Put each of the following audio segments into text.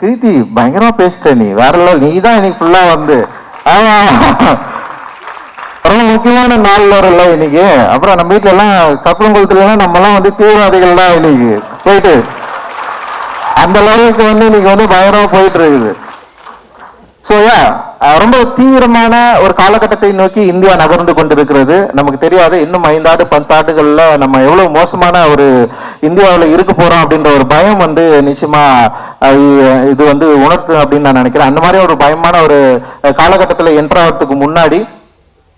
கிருதி பயங்கரமா பேசிட்ட நீ. வேற லெவல் நீ தான் இன்னைக்கு ஃபுல்லா வந்து. ஆமா. ரொம்ப முக்கியமான நாள் வரல இன்னைக்கு. அப்புறம் நம்ம வீட்டுல எல்லாம் கப்பலங்குளத்துல எல்லாம் நம்ம எல்லாம் வந்து தீவிரவாதிகள் தான் இன்னைக்கு. போயிட்டு. அந்த லெவலுக்கு வந்து இன்னைக்கு வந்து பயங்கரமா போயிட்டு இருக்குது ஸோ ரொம்ப தீவிரமான ஒரு காலகட்டத்தை நோக்கி இந்தியா நகர்ந்து கொண்டிருக்கிறது. நமக்கு தெரியாது இன்னும் ஐந்தாண்டு பத்தாண்டுகள்ல நம்ம எவ்வளவு மோசமான ஒரு இந்தியாவில் இருக்க போகிறோம் அப்படின்ற ஒரு பயம் வந்து நிச்சயமாக இது வந்து உணர்த்து அப்படின்னு நான் நினைக்கிறேன். அந்த மாதிரி ஒரு பயமான ஒரு காலகட்டத்தில் என்ட்ராகிறதுக்கு முன்னாடி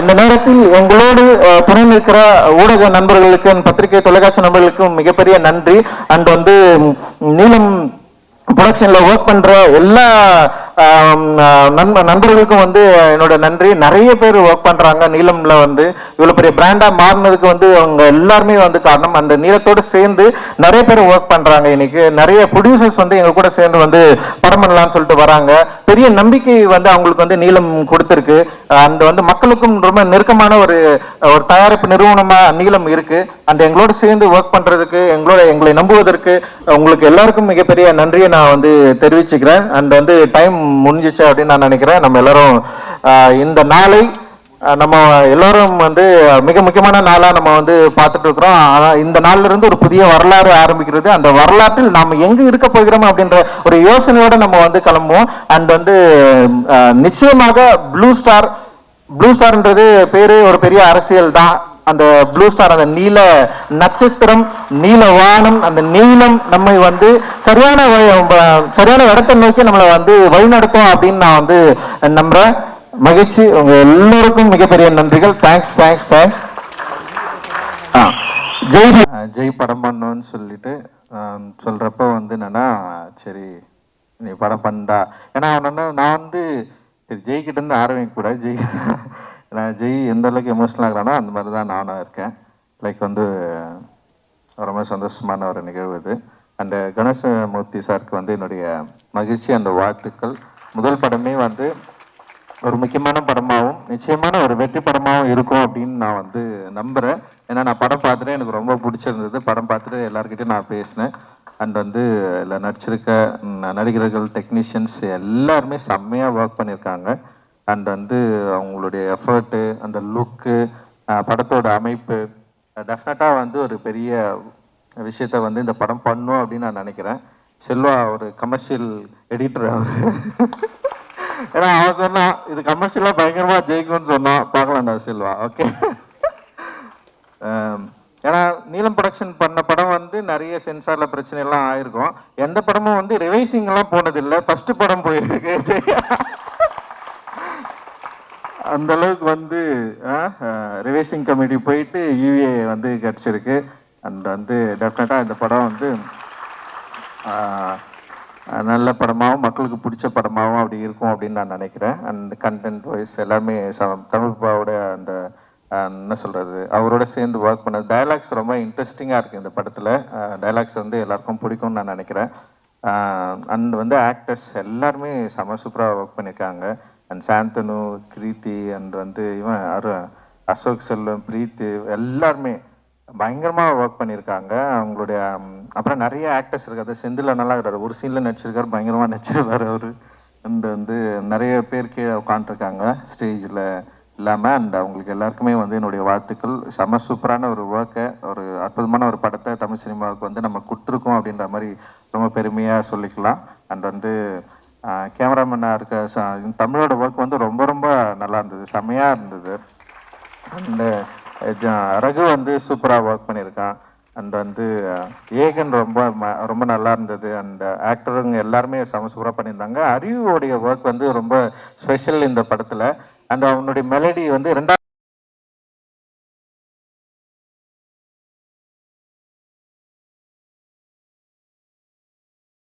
இந்த நேரத்தில் எங்களோடு துணை நிற்கிற ஊடக நண்பர்களுக்கு பத்திரிகை தொலைக்காட்சி நண்பர்களுக்கும் மிகப்பெரிய நன்றி. அண்ட் வந்து நீளம் ப்ரொடக்ஷன்ல ஒர்க் பண்ற எல்லா நண்ப நண்பர்களுக்கும் வந்து என்னோட நன்றி. நிறைய பேர் ஒர்க் பண்றாங்க நீளம்ல வந்து. இவ்வளவு பெரிய பிராண்டா மாறினதுக்கு வந்து அவங்க எல்லாருமே வந்து காரணம். அந்த நீளத்தோடு சேர்ந்து நிறைய பேர் ஒர்க் பண்றாங்க இன்னைக்கு. நிறைய ப்ரொடியூசர்ஸ் வந்து எங்க கூட சேர்ந்து வந்து படம் பண்ணலாம்னு சொல்லிட்டு வராங்க. பெரிய நம்பிக்கை வந்து அவங்களுக்கு வந்து நீளம் கொடுத்துருக்கு. அந்த வந்து மக்களுக்கும் ரொம்ப நெருக்கமான ஒரு ஒரு தயாரிப்பு நிறுவனமா நீளம் இருக்கு. அந்த எங்களோட சேர்ந்து ஒர்க் பண்றதுக்கு எங்களோட எங்களை நம்புவதற்கு உங்களுக்கு எல்லாருக்கும் மிகப்பெரிய நன்றியை நான் வந்து தெரிவிச்சுக்கிறேன். அண்ட் வந்து டைம் முடிஞ்சிச்சு அப்படின்னு நான் நினைக்கிறேன். நம்ம எல்லாரும் இந்த நாளை நம்ம எல்லாரும் வந்து மிக முக்கியமான நாளாக நம்ம வந்து பார்த்துட்டு இருக்கிறோம். ஆனால் இந்த நாள்ல இருந்து ஒரு புதிய வரலாறு ஆரம்பிக்கிறது. அந்த வரலாற்றில் நாம் எங்கே இருக்க போகிறோம் அப்படின்ற ஒரு யோசனையோட நம்ம வந்து கிளம்புவோம். அண்ட் வந்து நிச்சயமாக ப்ளூ ஸ்டார் ப்ளூ ஸ்டார்ன்றது பேர் ஒரு பெரிய அரசியல் தான். அந்த ப்ளூ ஸ்டார் அந்த நீல நட்சத்திரம் நீல வானம் அந்த நீளம் நம்மை வந்து சரியான வழி- சரியான இடத்தை நோக்கி நம்மளை வந்து வழிநடத்தும் அப்படின்னு நான் வந்து நம்புறேன். மகிழ்ச்சி. உங்க எல்லோருக்கும் மிகப்பெரிய நன்றிகள். Thanks thanks thanks Jai Jai படம் பண்ணோன்னு சொல்லிட்டு ஆஹ், சொல்றப்ப வந்து என்னன்னா சரி நீ படம் பண்ணா ஏன்னா என்னன்னா நான் வந்து சரி இருந்து ஆரம்பிக்க கூட ஜெய் நான் ஜெய் எந்த அளவுக்கு எமோஷனல் ஆகிறானோ அந்த மாதிரி தான் நானும் இருக்கேன். லைக் வந்து ரொம்ப சந்தோஷமான ஒரு நிகழ்வு இது. அண்ட் கணேசமூர்த்தி சாருக்கு வந்து என்னுடைய மகிழ்ச்சி அந்த வாழ்த்துக்கள். முதல் படமே வந்து ஒரு முக்கியமான படமாகவும் நிச்சயமான ஒரு வெற்றி படமாகவும் இருக்கும் அப்படின்னு நான் வந்து நம்புகிறேன் ஏன்னா நான் படம் பார்த்துட்டு எனக்கு ரொம்ப பிடிச்சிருந்தது. படம் பார்த்துட்டு எல்லாருக்கிட்டையும் நான் பேசினேன். அண்ட் வந்து இதில் நடிச்சிருக்க நடிகர்கள் டெக்னீஷியன்ஸ் எல்லாருமே செம்மையாக ஒர்க் பண்ணியிருக்காங்க. அண்ட் வந்து அவங்களுடைய எஃபர்ட்டு அந்த லுக்கு படத்தோட அமைப்பு டெஃபினட்டாக வந்து ஒரு பெரிய விஷயத்த வந்து இந்த படம் பண்ணும் அப்படின்னு நான் நினைக்கிறேன். செல்வா ஒரு கமர்ஷியல் எடிட்டர் அவர். ஏன்னா அவன் சொன்னான் இது கமர்ஷியலாக பயங்கரமாக ஜெயிக்கும்னு சொன்னான் பார்க்கலாம்டா செல்வா ஓகே ஏன்னா நீலம் ப்ரொடக்ஷன் பண்ண படம் வந்து நிறைய சென்சாரில் பிரச்சனை எல்லாம் ஆயிருக்கும். எந்த படமும் வந்து ரிவைசிங்லாம் போனதில்லை. ஃபஸ்ட்டு படம் போயிருக்கு. அந்த அளவுக்கு வந்து ரிவைசிங் கமிட்டி போயிட்டு யூஏ வந்து கிடச்சிருக்கு. அண்ட் வந்து டெஃபினட்டாக இந்த படம் வந்து நல்ல படமாகவும் மக்களுக்கு பிடிச்ச படமாகவும் அப்படி இருக்கும் அப்படின்னு நான் நினைக்கிறேன். அண்ட் கண்டென்ட் வைஸ் எல்லாமே ச- அந்த என்ன சொல்கிறது அவரோட சேர்ந்து ஒர்க் பண்ண டயலாக்ஸ் ரொம்ப இன்ட்ரெஸ்டிங்காக இருக்குது இந்த படத்தில். டயலாக்ஸ் வந்து எல்லாருக்கும் பிடிக்கும்னு நான் நினைக்கிறேன். அண்ட் வந்து ஆக்டர்ஸ் எல்லாருமே செம சூப்பராக ஒர்க் பண்ணியிருக்காங்க அண்ட் சாந்தனு கிரீத்தி அண்ட் வந்து இவன் அரு அசோக் செல்வம் பிரீத்து எல்லாருமே பயங்கரமாக ஒர்க் பண்ணியிருக்காங்க அவங்களுடைய அப்புறம் நிறைய ஆக்டர்ஸ் இருக்காது செந்தில் நல்லா இருக்கிறாரு ஒரு சீனில் நடிச்சிருக்காரு. பயங்கரமாக நடிச்சிருக்காரு அவர். அண்ட் வந்து நிறைய பேர் கீழே உட்காந்துருக்காங்க ஸ்டேஜில் இல்லாமல் அண்ட் அவங்களுக்கு எல்லாருக்குமே வந்து என்னுடைய வாழ்த்துக்கள். செம சூப்பரான ஒரு ஒர்க்கை ஒரு அற்புதமான ஒரு படத்தை தமிழ் சினிமாவுக்கு வந்து நம்ம கொடுத்துருக்கோம் அப்படின்ற மாதிரி ரொம்ப பெருமையாக சொல்லிக்கலாம். அண்ட் வந்து கேமராமேனாக இருக்க தமிழோட ஒர்க் வந்து ரொம்ப ரொம்ப நல்லா இருந்தது செம்மையாக இருந்தது. அண்டு ரகு வந்து சூப்பராக ஒர்க் பண்ணியிருக்கான். அண்ட் வந்து ஏகன் ரொம்ப ம- ரொம்ப நல்லா இருந்தது. அண்ட் ஆக்டருங்க எல்லாருமே செம சூப்பராக பண்ணியிருந்தாங்க. அரியுவோடைய ஒர்க் வந்து ரொம்ப ஸ்பெஷல் இந்த படத்தில். அண்ட் அவனுடைய மெலடி வந்து ரெண்டாவது